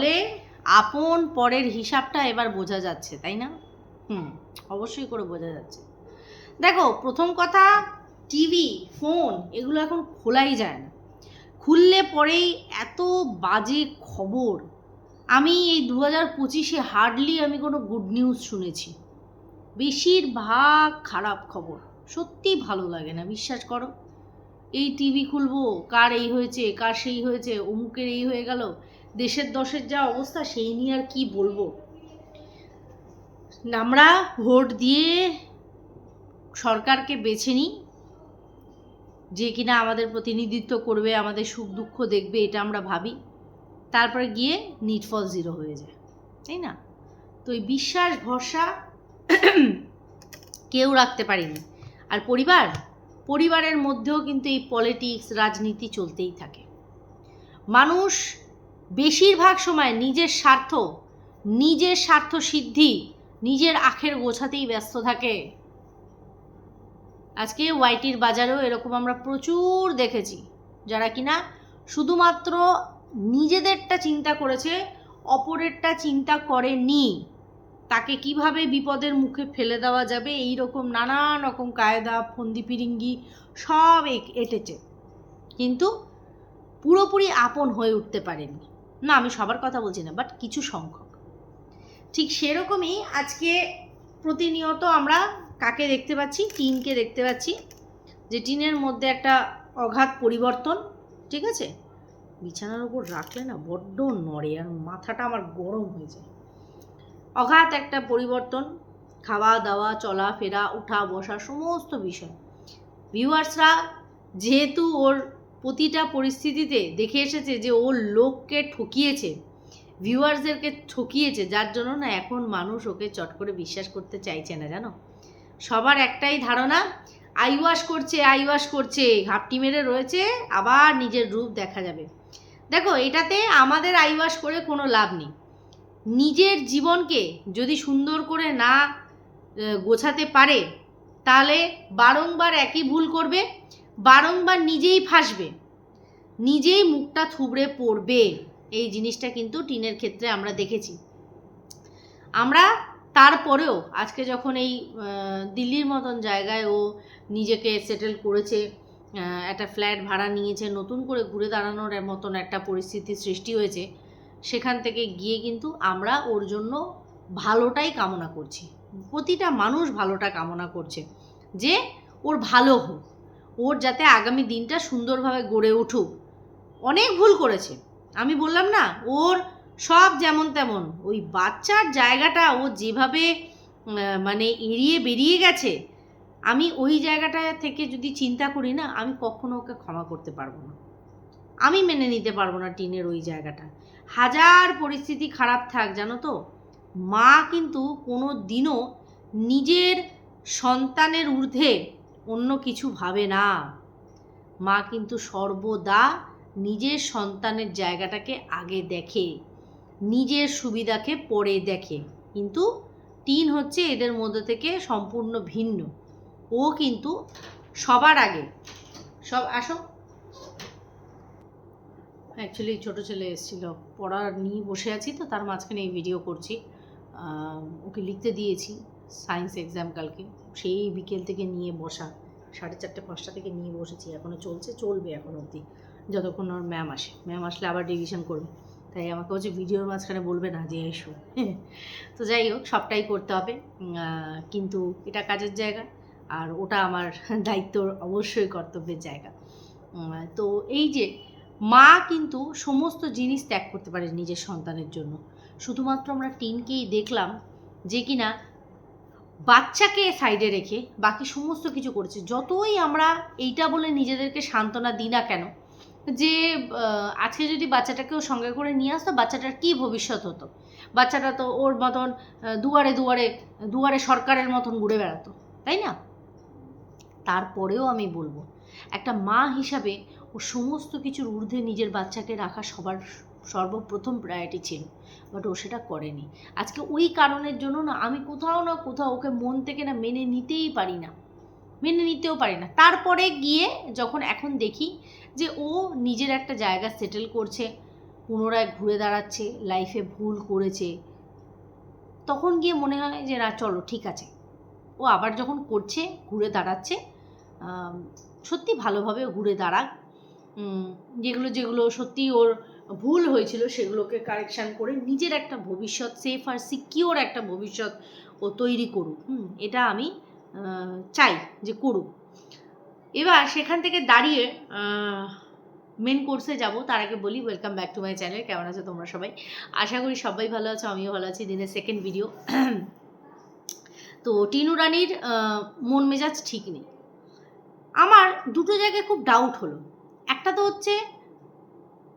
ফলে আপন পরের হিসাবটা এবার বোঝা যাচ্ছে, তাই না? হুম, অবশ্যই করে বোঝা যাচ্ছে। দেখো, প্রথম কথা, টিভি, ফোন, এগুলো এখন খোলাই যায় না। খুললে পরেই এত বাজে খবর। আমি এই দু হাজার পঁচিশে হার্ডলি আমি কোনো গুড নিউজ শুনেছি। বেশিরভাগ খারাপ খবর। সত্যি ভালো লাগে না, বিশ্বাস করো। এই টিভি খুলবো, কার এই হয়েছে, কার সেই হয়েছে, অমুকের এই হয়ে গেল দেশের দশের যা অবস্থা, সেই নিয়ে আর কি বলব? আমরা ভোট দিয়ে সরকারকে বেছে নিই। যে কিনা আমাদের প্রতিনিধিত্ব করবে, আমাদের সুখ দুঃখ দেখবে, এটা আমরা ভাবি। তারপরে গিয়ে নিটফল জিরো হয়ে যায়। তাই না? তো এই বিশ্বাস, ভরসা কেউ রাখতে পারিনি। আর পরিবার? পরিবারের মধ্যেও কিন্তু এই পলিটিক্স রাজনীতি চলতেই থাকে। মানুষ বেশিরভাগ সময় নিজের স্বার্থ নিজের স্বার্থ সিদ্ধি নিজের আখের গোছাতেই ব্যস্ত থাকে। আজকে ওয়াইটির বাজারেও এরকম আমরা প্রচুর দেখেছি, যারা কিনা শুধুমাত্র নিজেদেরটা চিন্তা করেছে, অপরেরটা চিন্তা করেনি। তাকে কীভাবে বিপদের মুখে ফেলে দেওয়া যাবে এই রকম নানান রকম কায়দা, ফন্দি ফিরিঙ্গি সব এঁটেছে। কিন্তু পুরোপুরি আপন হয়ে উঠতে পারেনি। না, আমি সবার কথা বলছি না বাট কিছু সংখ্যক। ঠিক সেরকমই আজকে প্রতিনিয়ত আমরা কাকে দেখতে পাচ্ছি? টিনকে দেখতে পাচ্ছি, যে টিনের মধ্যে একটা অগাধ পরিবর্তন, ঠিক আছে? বিছানার উপর রাখলে না বড্ড নড়ে আর মাথাটা আমার গরম হয়ে যায়। অঘাত একটা পরিবর্তন খাওয়া দাওয়া চলাফেরা ওঠা বসা সমস্ত বিষয়। ভিউয়ার্সরা, যেহেতু ওর প্রতিটা পরিস্থিতিতে দেখে এসেছে যে ওর লোককে ঠকিয়েছে, ভিউয়ার্সদেরকে ঠকিয়েছে, যার জন্য না এখন মানুষ ওকে চট করে বিশ্বাস করতে চাইছে না, জানো? সবার একটাই ধারণা আইওয়াশ করছে আইওয়াশ করছে। ঘাপটি মেরে রয়েছে, আবার নিজের রূপ দেখা যাবে। দেখো, এটাতে আমাদের আইওয়াশ করে কোনো লাভ নেই। নিজের জীবনকে যদি সুন্দর করে না গোছাতে পারে, তাহলে বারংবার একই ভুল করবে বারংবার নিজেই ফাঁসবে। নিজেই মুখটা থুবড়ে পড়বে। এই জিনিসটা কিন্তু টিনের ক্ষেত্রে আমরা দেখেছি। আমরা তারপরেও আজকে যখন এই দিল্লির মতন জায়গায় ও নিজেকে সেটেল করেছে একটা ফ্ল্যাট ভাড়া নিয়েছে, নতুন করে ঘুরে দাঁড়ানোর মতন একটা পরিস্থিতি সৃষ্টি হয়েছে, সেখান থেকে গিয়ে কিন্তু আমরা ওর জন্য ভালোটাই কামনা করছি। প্রতিটা মানুষ ভালোটা কামনা করছে যে ওর ভালো হোক। ওর যাতে আগামী দিনটা সুন্দরভাবে গড়ে উঠুক। অনেক ভুল করেছে। আমি বললাম না, ওর সব যেমন তেমন। ওই বাচ্চার জায়গাটা ও যেভাবে মানে এড়িয়ে বেরিয়ে গেছে, আমি ওই জায়গাটা থেকে যদি চিন্তা করি না, আমি কখনো ওকে ক্ষমা করতে পারব না। আমি মেনে নিতে পারব না টিনের ওই জায়গাটা। হাজার পরিস্থিতি খারাপ থাক, জানো তো? মা কিন্তু কোনো দিনও নিজের সন্তানের ঊর্ধ্বে অন্য কিছু ভাবে না। মা কিন্তু সর্বদা নিজের সন্তানের জায়গাটাকে আগে দেখে, নিজের সুবিধাকে পরে দেখে। কিন্তু টিন হচ্ছে এদের মধ্যে থেকে সম্পূর্ণ ভিন্ন। ও কিন্তু সবার আগে। সব, আসো। অ্যাকচুয়ালি ছোটো ছেলে এসেছিল, পড়া নিয়ে বসে আছি তো, তার মাঝখানে এই ভিডিও করছি। ওকে লিখতে দিয়েছি। সায়েন্স এক্সাম কালকে। সেই বিকেল থেকে নিয়ে বসা, সাড়ে চারটে, পাঁচটা থেকে নিয়ে বসেছি। এখনও চলছে, চলবে এখন অবধি। যতক্ষণ ওর ম্যাম আসে। ম্যাম আসলে আবার রিভিশন করবে। তাই আমাকে হচ্ছে ভিডিওর মাঝখানে বলবে না যে এসো। তো যাই হোক, সবটাই করতে হবে। কিন্তু এটা কাজের জায়গা। আর ওটা আমার দায়িত্বর অবশ্যই কর্তব্যের জায়গা। তো এই যে, মা কিন্তু সমস্ত জিনিস ত্যাগ করতে পারে নিজের সন্তানের জন্য। শুধুমাত্র আমরা টিনকেই দেখলাম যে কিনা বাচ্চাকে সাইডে রেখে বাকি সমস্ত কিছু করেছে। যতই আমরা এইটা বলে নিজেদেরকে সান্ত্বনা দিই না কেন, যে আজকে যদি বাচ্চাটাকেও সঙ্গে করে নিয়ে আসতো, বাচ্চাটার কী ভবিষ্যৎ হতো? বাচ্চাটা তো ওর মতন দুয়ারে দুয়ারে দুয়ারে সরকারের মতন ঘুরে বেড়াতো, তাই না? তারপরেও আমি বলব, একটা মা হিসাবে ও সমস্ত কিছুর ঊর্ধ্বে নিজের বাচ্চাকে রাখা সবার সর্বপ্রথম প্রায়োরিটি ছিল বাট ও সেটা করেনি। আজকে ওই কারণের জন্য না আমি কোথাও না কোথাও ওকে মন থেকে না মেনে নিতেই পারি না। মেনে নিতেও পারি না। তারপরে গিয়ে যখন এখন দেখি যে ও নিজের একটা জায়গা সেটেল করছে, পুনরায় ঘুরে দাঁড়াচ্ছে লাইফে ভুল করেছে, তখন গিয়ে মনে হয় যে না, চলো ঠিক আছে। ও আবার যখন করছে, ঘুরে দাঁড়াচ্ছে সত্যি ভালোভাবে ঘুরে দাঁড়াক। যেগুলো যেগুলো সত্যি ওর ভুল হয়েছিল সেগুলোকে কারেকশান করে নিজের একটা ভবিষ্যৎ সেফ আর সিকিওর একটা ভবিষ্যৎ ও তৈরি করুক। হুম, এটা আমি চাই যে করুক। এবার সেখান থেকে দাঁড়িয়ে মেন কোর্সে যাব। তার আগে বলি welcome back to my channel কেমন আছো তোমরা সবাই? আশা করি সবাই ভালো আছো, আমিও ভালো আছি। দিনের সেকেন্ড ভিডিও তো টিনু রানির মন মেজাজ ঠিক নেই। আমার দুটো জায়গায় খুব ডাউট হলো। একটা তো হচ্ছে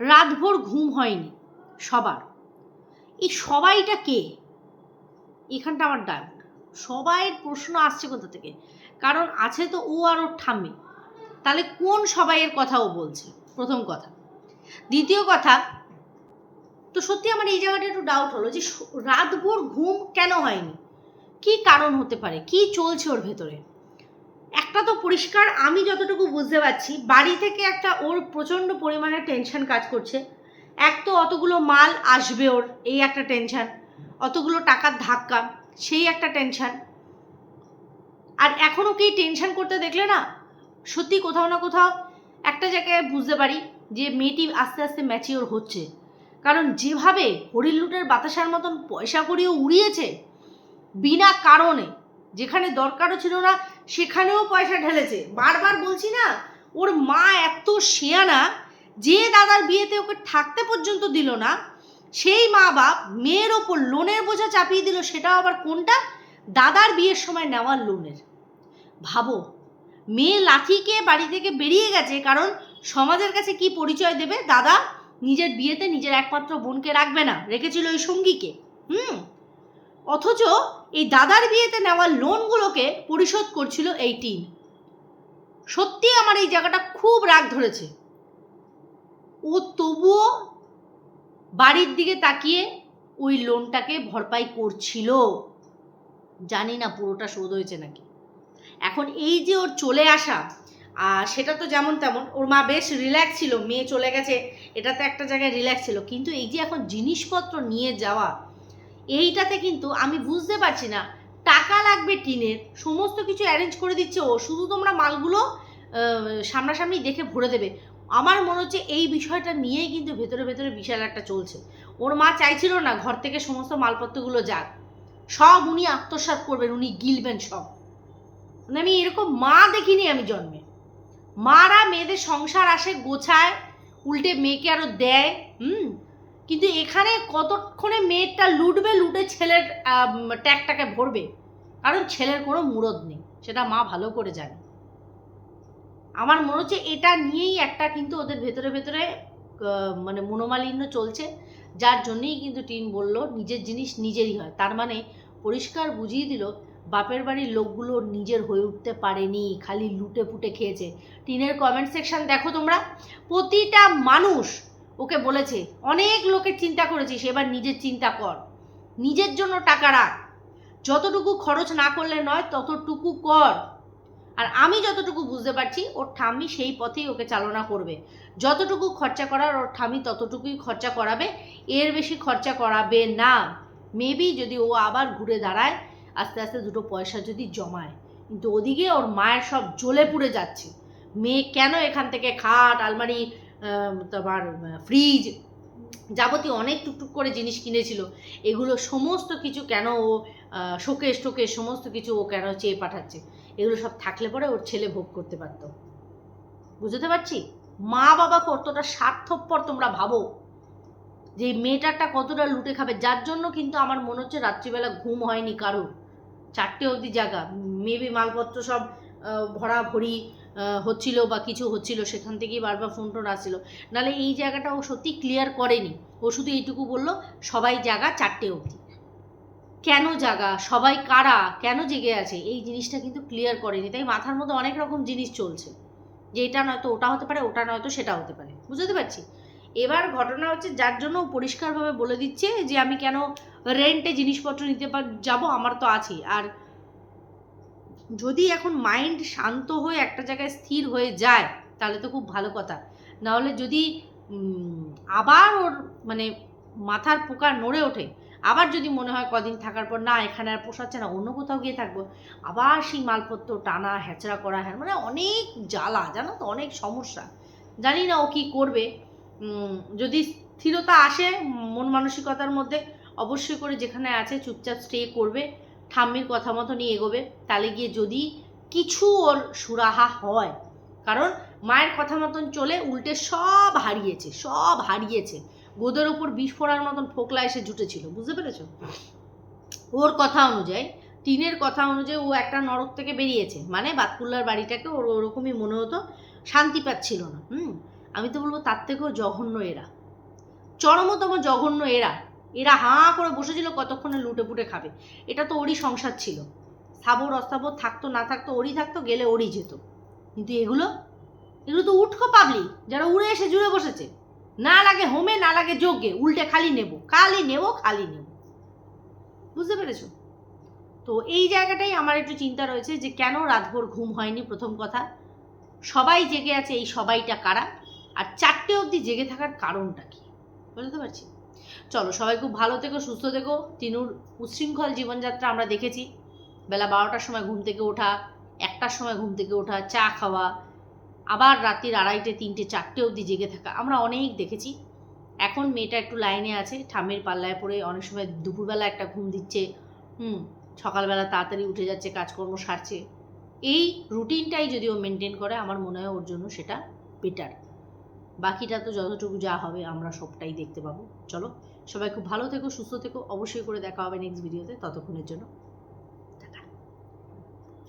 রাতভর ঘুম হয়নি, সবার। এই সবাইটা কে? এখানটা আমার ডাউট সবাইয়ের প্রশ্ন আসছে কোথা থেকে? কারণ আছে তো ও আর ওর ঠাম্মি। তাহলে কোন সবাইয়ের কথা ও বলছে? প্রথম কথা। দ্বিতীয় কথা, তো সত্যি আমার এই জায়গাটা একটু ডাউট হলো যে রাতভর ঘুম কেন হয়নি? কি কারণ হতে পারে? কি চলছে ওর ভেতরে? একটা তো পরিষ্কার, আমি যতটুকু বুঝতে পারছি, বাড়ি থেকে একটা ওর প্রচণ্ড পরিমাণে টেনশন কাজ করছে। এক তো অতগুলো মাল আসবে ওর, এই একটা টেনশন অতগুলো টাকার ধাক্কা, সেই একটা টেনশন আর এখনও কি টেনশন করতে দেখলে না, সত্যি কোথাও না কোথাও একটা জায়গায় বুঝতে পারি যে মেয়েটি আস্তে আস্তে ম্যাচিওর হচ্ছে। কারণ যেভাবে হরিণ লুটের বাতাসার মতন পয়সা করিয়ে উড়িয়েছে, বিনা কারণে, যেখানে দরকারও ছিল না সেখানেও পয়সা ঢেলেছে। বারবার বলছি না, ওর মা এত শেয়ানা যে দাদার বিয়েতে ওকে থাকতে পর্যন্ত দিল না, সেই মা বাপ মেয়ের ওপর লোনের বোঝা চাপিয়ে দিল, সেটাও আবার কোনটা? দাদার বিয়ের সময় নেওয়া লোনের। ভাবো, মেয়ে লাঠিকে বাড়ি থেকে বেরিয়ে গেছে, কারণ সমাজের কাছে কি পরিচয় দেবে? দাদা নিজের বিয়েতে নিজের একমাত্র বোনকে রাখবে না, রেখেছিল ওই সঙ্গীকে। হুম? অথচ এই দাদার বিয়েতে নেওয়া লোনগুলোকে পরিশোধ করছিল এই টিন সত্যি আমার এই জায়গাটা খুব রাগ ধরেছে। ও তবুও বাড়ির দিকে তাকিয়ে ওই লোনটাকে ভরপাই করছিল। জানি না পুরোটা শোধ হয়েছে নাকি। এখন এই যে ওর চলে আসা, আর সেটা তো যেমন তেমন, ওর মা বেশ রিল্যাক্স ছিল, মেয়ে চলে গেছে এটা তো একটা জায়গায় রিল্যাক্স ছিল। কিন্তু এই যে এখন জিনিসপত্র নিয়ে যাওয়া এইটাতে কিন্তু আমি বুঝতে পারছি না। টাকা লাগবে টিনের, সমস্ত কিছু অ্যারেঞ্জ করে দিচ্ছে ও, শুধু তোমরা মালগুলো সামনাসামনি দেখে ভরে দেবে। আমার মনে হচ্ছে এই বিষয়টা নিয়েই কিন্তু ভেতরে ভেতরে বিশাল একটা চলছে। ওর মা চাইছিল না ঘর থেকে সমস্ত মালপত্রগুলো যাক। সব উনি আত্মসাৎ করবেন, উনি গিলবেন সব। মানে আমি এরকম মা দেখিনি আমি জন্মে। মারা মেয়েদের সংসার আসে গোছায়, উল্টে মেয়েকে আরও দেয়, হুম? কিন্তু এখানে কতক্ষণে মেয়েটা লুটবে, লুটে ছেলের ট্যাগটাকে ভরবে? কারণ ছেলের কোনো মুরদ নেই, সেটা মা ভালো করে জানে। আমার মনে হচ্ছে এটা নিয়েই একটা কিন্তু ওদের ভেতরে ভেতরে মানে মনোমালিন্য চলছে। যার জন্যেই কিন্তু টিন বলল, নিজের জিনিস নিজেরই হয়। তার মানে পরিষ্কার বুঝিয়ে দিল, বাপের বাড়ির লোকগুলো নিজের হয়ে উঠতে পারেনি, খালি লুটে পুটে খেয়েছে। টিনের কমেন্ট সেকশন দেখো তোমরা। প্রতিটা মানুষ ওকে বলেছে, অনেক লোকের চিন্তা করেছিস, এবার নিজের চিন্তা কর। নিজের জন্য টাকা রাখ। যতটুকু খরচ না করলে নয়, ততটুকু কর। আর আমি যতটুকু বুঝতে পারছি, ওর ঠাম্মি সেই পথেই ওকে চালনা করবে। যতটুকু খরচা করার, ওর ঠাম্মি ততটুকুই খরচা করাবে। এর বেশি খরচা করাবে না। মেবি যদি ও আবার ঘুরে দাঁড়ায়, আস্তে আস্তে দুটো পয়সা যদি জমায়। কিন্তু ওদিকে ওর মায়ের সব জ্বলে পুড়ে যাচ্ছে। মেয়ে কেন এখান থেকে খাট, আলমারি তোমার ফ্রিজ যাবতীয় অনেক টুকটুক করে জিনিস কিনেছিল। এগুলো সমস্ত কিছু কেন ও শোকেশ টোকেশ সমস্ত কিছু ও কেন চেয়ে পাঠাচ্ছে? এগুলো সব থাকলে পরে ওর ছেলে ভোগ করতে পারতো। বুঝতে পারছি? মা বাবা কতটা স্বার্থপর তোমরা ভাবো। যে মেয়েটারটা কতটা লুটে খাবে, যার জন্য কিন্তু আমার মনে হচ্ছে রাত্রিবেলা ঘুম হয়নি কারোর। চারটে অবধি জায়গা মেবি মালপত্র সব ভরা ভরি হচ্ছিল বা কিছু হচ্ছিল, সেখান থেকেই বারবার ফোন টোন আসছিল। নাহলে এই জায়গাটা ও সত্যি ক্লিয়ার করেনি। ও শুধু এইটুকু বলল, সবাই জাগা চারটে অবধি। কেন জাগা? সবাই কারা? কেন জেগে আছে? এই জিনিসটা কিন্তু ক্লিয়ার করেনি। তাই মাথার মধ্যে অনেক রকম জিনিস চলছে। যে এটা নয়তো ওটা হতে পারে, ওটা নয়তো সেটা হতে পারে। বুঝতে পারছি? এবার ঘটনা হচ্ছে, যার জন্য পরিষ্কারভাবে বলে দিচ্ছে যে, আমি কেন রেন্টে জিনিসপত্র নিতে পার যাব? আমার তো আছেই। আর যদি এখন মাইন্ড শান্ত হয়ে একটা জায়গায় স্থির হয়ে যায়, তাহলে তো খুব ভালো কথা। নাহলে যদি আবার ওর মানে মাথার পোকা নড়ে ওঠে, আবার যদি মনে হয় কদিন থাকার পর, না, এখানে আর পোষাচ্ছে না, অন্য কোথাও গিয়ে থাকব। আবার সেই মালপত্র টানা, হ্যাচড়া করা হ্যাঁ মানে অনেক জ্বালা, জানো তো, অনেক সমস্যা। জানি না ও কী করবে। যদি স্থিরতা আসে মন মানসিকতার মধ্যে, অবশ্যই করে যেখানে আছে চুপচাপ স্টে করবে। ঠাম্মির কথা মতো নিয়ে এগোবে, তাহলে গিয়ে যদি কিছু ওর সুরাহা হয়, কারণ মায়ের কথা মতন চলে উল্টে সব হারিয়েছে সব হারিয়েছে। গোদের ওপর বিষ ফোড়ার মতন ফোকলা এসে জুটেছিল, বুঝতে পেরেছ? ওর কথা অনুযায়ী, টিনের কথা অনুযায়ী ও একটা নরক থেকে বেরিয়েছে মানে বাতকুল্লার বাড়িটাকে ওর ওরকমই মনে হতো, শান্তি পাচ্ছিল না, হুম? আমি তো বলব তার থেকেও জঘন্য এরা। চরমতম জঘন্য এরা। এরা হাঁ করে বসেছিল কতক্ষণে লুটে পুটে খাবে। এটা তো ওরই সংসার ছিল। স্থাবর অস্থাবর থাকতো, না থাকতো, ওরই থাকতো, গেলে ওরই যেত। কিন্তু এগুলো এগুলো তো উঠকো পাবলিক যারা উড়ে এসে জুড়ে বসেছে। না লাগে হোমে না লাগে যোগ্যে উল্টে খালি নেব। খালি নেব খালি নেব। বুঝতে পেরেছ? তো এই জায়গাটাই আমার একটু চিন্তা রয়েছে যে কেন রাতভর ঘুম হয়নি প্রথম কথা। সবাই জেগে আছে এই সবাইটা কারা? আর চারটে অবধি জেগে থাকার কারণটা কি? বুঝতে পারছি? চলো, সবাই খুব ভালো থেকো, সুস্থ থেকো। তিনুর উচ্ছৃঙ্খল জীবনযাত্রা আমরা দেখেছি। বেলা বারোটার সময় ঘুম থেকে ওঠা, একটার সময় ঘুম থেকে ওঠা, চা খাওয়া, আবার রাত্রির আড়াইটে, তিনটে, চারটে অবধি জেগে থাকা, আমরা অনেক দেখেছি। এখন মেয়েটা একটু লাইনে আছে ঠামের পাল্লায় পড়ে অনেক সময় দুপুরবেলা একটা ঘুম দিচ্ছে। হুম, সকালবেলা তাড়াতাড়ি উঠে যাচ্ছে, কাজকর্ম সারছে। এই রুটিনটাই যদি ও মেনটেন করে, আমার মনে হয় ওর জন্য সেটা বেটার। বাকিটা তো যতটুকু যা হবে, আমরা সবটাই দেখতে পাবো। চলো সবাই খুব ভালো থেকো সুস্থ থেকো অবশ্যই করে দেখা হবে নেক্সট ভিডিওতে ততক্ষণের জন্য।